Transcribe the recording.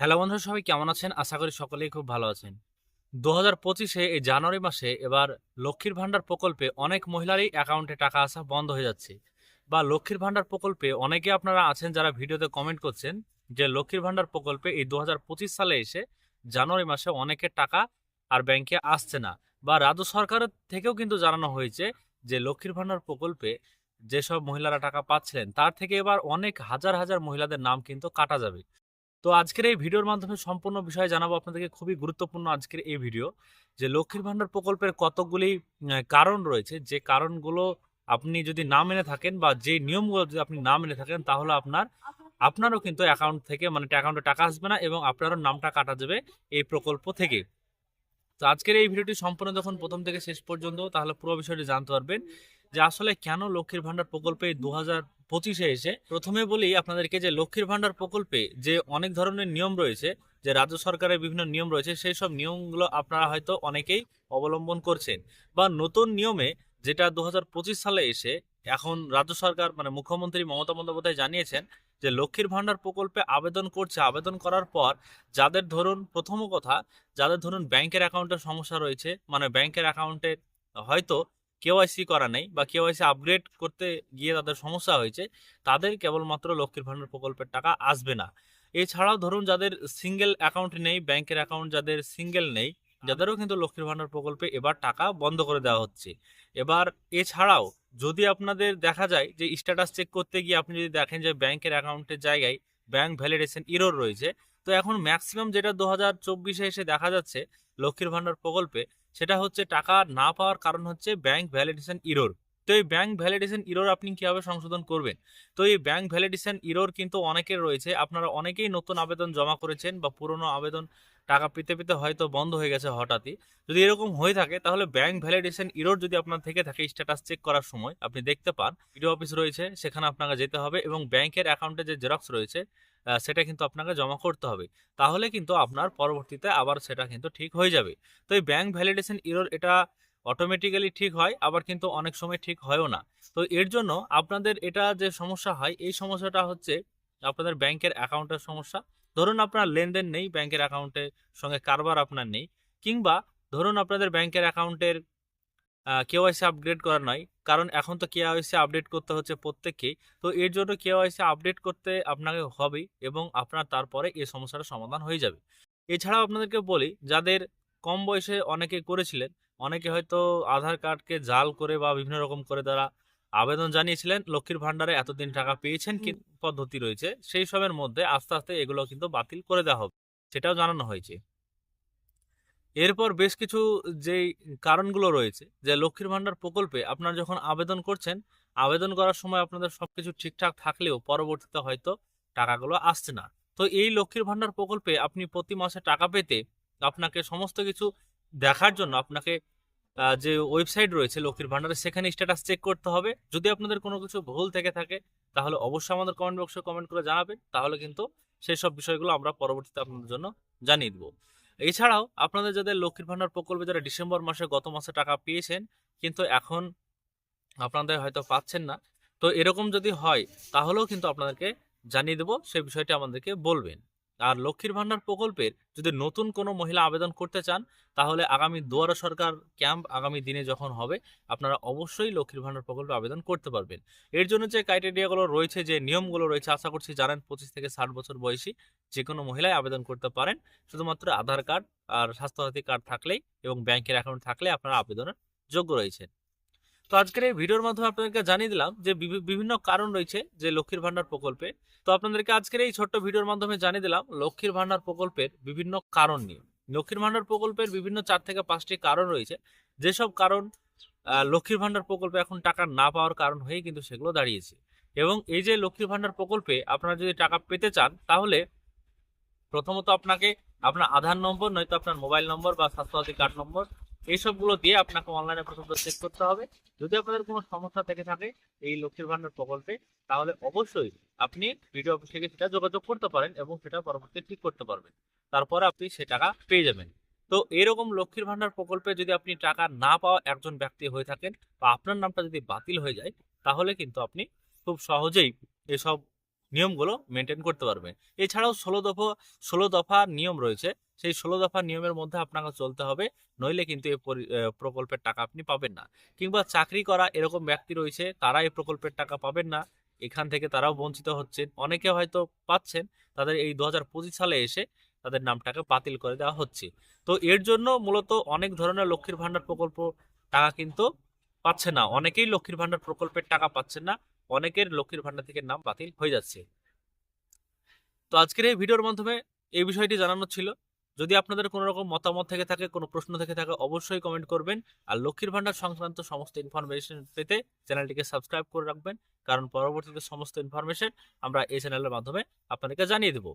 Hello বন্ধুরা, সবাই কেমন আছেন? আশা করি সকলেই খুব ভালো আছেন। দু হাজার পঁচিশে এই জানুয়ারি মাসে এবার লক্ষ্মীর ভাণ্ডার প্রকল্পে অনেক মহিলারই অ্যাকাউন্টে টাকা আসা বন্ধ হয়ে যাচ্ছে। বা লক্ষ্মীর ভাণ্ডার প্রকল্পে অনেকে আপনারা আছেন যারা ভিডিওতে কমেন্ট করছেন যে লক্ষ্মীর ভাণ্ডার প্রকল্পে এই দু হাজার পঁচিশ সালে এসে জানুয়ারি মাসে অনেকের টাকা আর ব্যাংকে আসছে না। বা রাজ্য সরকারের থেকেও কিন্তু জানানো হয়েছে যে লক্ষ্মীর ভাণ্ডার প্রকল্পে যেসব মহিলারা টাকা পাচ্ছিলেন, তার থেকে এবার অনেক হাজার হাজার মহিলাদের নাম কিন্তু কাটা যাবে। তো আজকের এই ভিডিওর মাধ্যমে সম্পূর্ণ বিষয়ে জানাব আপনাদেরকে খুবই গুরুত্বপূর্ণ আজকের এই ভিডিও, যে লক্ষ্মীর ভাণ্ডার প্রকল্পের কতগুলি কারণ রয়েছে, যে কারণগুলো আপনি যদি না মেনে থাকেন বা যে নিয়মগুলো যদি আপনি না মেনে থাকেন, তাহলে আপনার, আপনারও কিন্তু অ্যাকাউন্ট থেকে মানে অ্যাকাউন্টে টাকা আসবে না এবং আপনারও নামটা কাটা যাবে এই প্রকল্প থেকে। তো আজকের এই ভিডিওটি সম্পূর্ণ যখন প্রথম থেকে শেষ পর্যন্ত, তাহলে পুরো বিষয়টি জানতে পারবেন যে আসলে কেন লক্ষ্মীর ভাণ্ডার প্রকল্পে দু হাজার পঁচিশে এসে প্রথমে বলি আপনাদেরকে যে লক্ষ্মীর ভাণ্ডার প্রকল্পে যে অনেক ধরনের নিয়ম রয়েছে, যে রাজ্য সরকারের বিভিন্ন নিয়ম রয়েছে, সেই সব নিয়মগুলো আপনারা হয়তো অনেকেই অবলম্বন করছেন বা নতুন নিয়মে যেটা দু হাজার পঁচিশ সালে এসে এখন রাজ্য সরকার মানে মুখ্যমন্ত্রী মমতা বন্দ্যোপাধ্যায় জানিয়েছেন যে লক্ষ্মীর ভাণ্ডার প্রকল্পে আবেদন করছে। আবেদন করার পর যাদের ধরুন প্রথম কথা, যাদের ধরুন ব্যাংকের অ্যাকাউন্টের সমস্যা রয়েছে মানে ব্যাংকের অ্যাকাউন্টে হয়তো কেওয়াইসি করা নেই বা কেওয়াইসি আপগ্রেড করতে গিয়ে তাদের সমস্যা হয়েছে, তাদের কেবলমাত্র লক্ষ্মীর ভাণ্ডার প্রকল্পের টাকা আসবে না। এছাড়াও ধরুন যাদের সিঙ্গেল অ্যাকাউন্ট নেই ব্যাংকের অ্যাকাউন্ট যাদের সিঙ্গেল নেই, যাদেরও কিন্তু লক্ষ্মীর ভাণ্ডার প্রকল্পে এবার টাকা বন্ধ করে দেওয়া হচ্ছে। এবার এছাড়াও যদি আপনাদের দেখা যায় যে স্ট্যাটাস চেক করতে গিয়ে আপনি যদি দেখেন যে ব্যাংকের অ্যাকাউন্টের জায়গায় ব্যাংক ভ্যালিডেশন ইরোর রয়েছে তো এখন ম্যাক্সিমাম যেটা দু হাজার চব্বিশে এসে দেখা যাচ্ছে লক্ষ্মীর ভাণ্ডার প্রকল্পে, সেটা হচ্ছে টাকা না পাওয়ার কারণ হচ্ছে ব্যাংক ভ্যালিডেশন ইরোর তো এই ব্যাংক ভ্যালিডেশন ইরোর আপনি কীভাবে সংশোধন করবেন? তো এই ব্যাংক ভ্যালিডেশন ইরোর কিন্তু অনেকের রয়েছে, আপনারা অনেকেই নতুন আবেদন জমা করেছেন বা পুরনো আবেদন টাকা পেতে পেতে হয়তো বন্ধ হয়ে গেছে হঠাৎই। যদি এরকম হয়ে থাকে, তাহলে ব্যাংক ভ্যালিডেশন ইরোর যদি আপনার থেকে থাকে স্ট্যাটাস চেক করার সময়, আপনি দেখতে পান। ভিডিও অফিস রয়েছে, সেখানে আপনাকে যেতে হবে এবং ব্যাংকের অ্যাকাউন্টে যে জেরক্স রয়েছে সেটা কিন্তু আপনাকে জমা করতে হবে। তাহলে কিন্তু আপনার পরবর্তীতে আবার সেটা কিন্তু ঠিক হয়ে যাবে। তো এই ব্যাংক ভ্যালিডেশন ইরোর এটা অটোমেটিক্যালি ঠিক হয়, আবার কিন্তু অনেক সময় ঠিক হয়ও না। তো এর জন্য আপনাদের এটা যে সমস্যা হয়, এই সমস্যাটা হচ্ছে আপনাদের ব্যাংকের অ্যাকাউন্টের সমস্যা। ধরুন আপনার লেনদেন নেই ব্যাংকের অ্যাকাউন্টের সঙ্গে কারবার আপনার নেই, কিংবা ধরুন আপনাদের ব্যাংকের অ্যাকাউন্টের কেওয়াইসি আপগ্রেড করা নয়। কারণ এখন তো কেওয়াইসি আপডেট করতে হচ্ছে প্রত্যেককেই। তো এর জন্য কেওয়াইসি আপডেট করতে আপনাকে হবেই এবং আপনার তারপরে এই সমস্যাটার সমাধান হয়ে যাবে। এছাড়াও আপনাদেরকে বলি যাদের কম বয়সে অনেকে করেছিলেন অনেকে হয়তো আধার কার্ডকে জাল করে বা বিভিন্ন রকম করে তারা আবেদন জানিয়েছিলেন লক্ষ্মীর ভাণ্ডারে এতদিন টাকা পেয়েছেন কি পদ্ধতি রয়েছে সেই সবের মধ্যে আস্তে আস্তে এগুলো কিন্তু বাতিল করে দেওয়া হবে। সেটাও জানানো হয়েছে। এরপর বেশ কিছু যেই কারণগুলো রয়েছে, যে লক্ষ্মীর ভাণ্ডার প্রকল্পে আপনারা যখন আবেদন করছেন, আবেদন করার সময় আপনাদের সবকিছু ঠিকঠাক থাকলেও পরবর্তীতে হয়তো টাকাগুলো আসছে না। তো এই লক্ষ্মীর ভাণ্ডার প্রকল্পে আপনি প্রতি মাসে টাকা পেতে আপনাকে সমস্ত কিছু দেখার জন্য আপনাকে যে ওয়েবসাইট রয়েছে লক্ষ্মীর ভাণ্ডারে, সেখানে স্ট্যাটাস চেক করতে হবে। যদি আপনাদের কোনো কিছু ভুল থেকে থাকে, তাহলে অবশ্যই আমাদের কমেন্ট বক্সে কমেন্ট করে জানাবেন। তাহলে কিন্তু সেই সব বিষয়গুলো আমরা পরবর্তীতে আপনাদের জন্য জানিয়ে দেবো। এছাড়াও আপনাদের যাদের লক্ষ্মীর ভাণ্ডার প্রকল্পে যারা ডিসেম্বর মাসে গত মাসে টাকা পেয়েছেন, কিন্তু এখন আপনাদের হয়তো পাচ্ছেন না, তো এরকম যদি হয়, তাহলেও কিন্তু আপনাদেরকে জানিয়ে দেবো সেই বিষয়টি আমাদেরকে বলবেন। আর লক্ষ্মীর ভাণ্ডার প্রকল্পের যদি নতুন কোনো মহিলা আবেদন করতে চান, তাহলে আগামী দুয়ারা সরকার ক্যাম্প আগামী দিনে যখন হবে, আপনারা অবশ্যই লক্ষ্মীর ভাণ্ডার প্রকল্পে আবেদন করতে পারবেন। এর জন্য যে ক্রাইটেরিয়াগুলো রয়েছে, যে নিয়মগুলো রয়েছে, আশা করছি জানেন পঁচিশ থেকে ষাট বছর বয়সী যে কোনো মহিলাই আবেদন করতে পারেন। শুধুমাত্র আধার কার্ড আর স্বাস্থ্যসাথী কার্ড থাকলেই এবং ব্যাংকের অ্যাকাউন্ট থাকলে আপনারা আবেদনের যোগ্য রয়েছেন। তো আজকের এই ভিডিওর মাধ্যমে আপনাদেরকে জানিয়ে দিলাম যে বিভিন্ন কারণ রয়েছে যে লক্ষ্মীর ভাণ্ডার প্রকল্পে। তো আপনাদেরকে আজকের এই ছোট্ট ভিডিওর মাধ্যমে জানিয়ে দিলাম লক্ষ্মীর ভাণ্ডার প্রকল্পের বিভিন্ন কারণ নিয়ে। লক্ষ্মীর ভাণ্ডার প্রকল্পের বিভিন্ন চার থেকে পাঁচটি কারণ রয়েছে। যেসব কারণ লক্ষ্মীর ভাণ্ডার প্রকল্পে এখন টাকা না পাওয়ার কারণ হয়ে কিন্তু সেগুলো দাঁড়িয়েছে। এবং এই যে লক্ষ্মীর ভাণ্ডার প্রকল্পে আপনারা যদি টাকা পেতে চান, তাহলে প্রথমত আপনাকে আপনার আধার নম্বর, নয়তো আপনার মোবাইল নম্বর বা স্বাস্থ্যসাথী কার্ড নম্বর এইসবগুলো দিয়ে আপনাকে অনলাইনে প্রথমত চেক করতে হবে। যদি আপনাদের কোনো সমস্যা থেকে থাকে এই লক্ষ্মীর ভাণ্ডার প্রকল্পে, তাহলে অবশ্যই আপনি ভিডিও অফিস থেকে সেটা যোগাযোগ করতে পারেন এবং সেটা পরবর্তী ঠিক করতে পারবেন। তারপরে আপনি সে টাকা পেয়ে যাবেন। তো এরকম লক্ষ্মীর ভাণ্ডার প্রকল্পে যদি আপনি টাকা না পাওয়া একজন ব্যক্তি হয়ে থাকেন বা আপনার নামটা যদি বাতিল হয়ে যায়, তাহলে কিন্তু আপনি খুব সহজেই এসব নিয়মগুলো মেনটেন করতে পারবেন এছাড়াও ষোলো দফা ষোলো দফা নিয়ম রয়েছে। সেই ষোলো দফা নিয়মের মধ্যে আপনাকে চলতে হবে, নইলে কিন্তু এই পরি- প্রকল্পের টাকা আপনি পাবেন না। কিংবা চাকরি করা এরকম ব্যক্তি রয়েছে তারা এই প্রকল্পের টাকা পাবেন না। এখান থেকে তারাও বঞ্চিত হচ্ছেন। অনেকে হয়তো পাচ্ছেন, তাদের এই দু হাজার পঁচিশ সালে এসে তাদের নামটাকে বাতিল করে দেওয়া হচ্ছে। তো এর জন্য মূলত অনেক ধরনের লক্ষ্মীর ভান্ডার প্রকল্প টাকা কিন্তু পাচ্ছে না। অনেকেই লক্ষ্মীর ভান্ডার প্রকল্পের টাকা পাচ্ছেন না। অনেকের লক্ষ্মীর ভান্ডার থেকে নাম বাতিল হয়ে যাচ্ছে। তো আজকের এই ভিডিওর মাধ্যমে এই বিষয়টি জানানো ছিল। যদি আপনাদের কোনো রকম মতামত থেকে থাকে, কোনো প্রশ্ন থেকে থাকে, অবশ্যই কমেন্ট করবেন। আর লক্ষ্মীর ভান্ডার সংক্রান্ত সমস্ত ইনফরমেশন পেতে চ্যানেলটিকে সাবস্ক্রাইব করে রাখবেন। কারণ পরবর্তীতে সমস্ত ইনফরমেশন আমরা এই চ্যানেলের মাধ্যমে আপনাদেরকে জানিয়ে দেবো।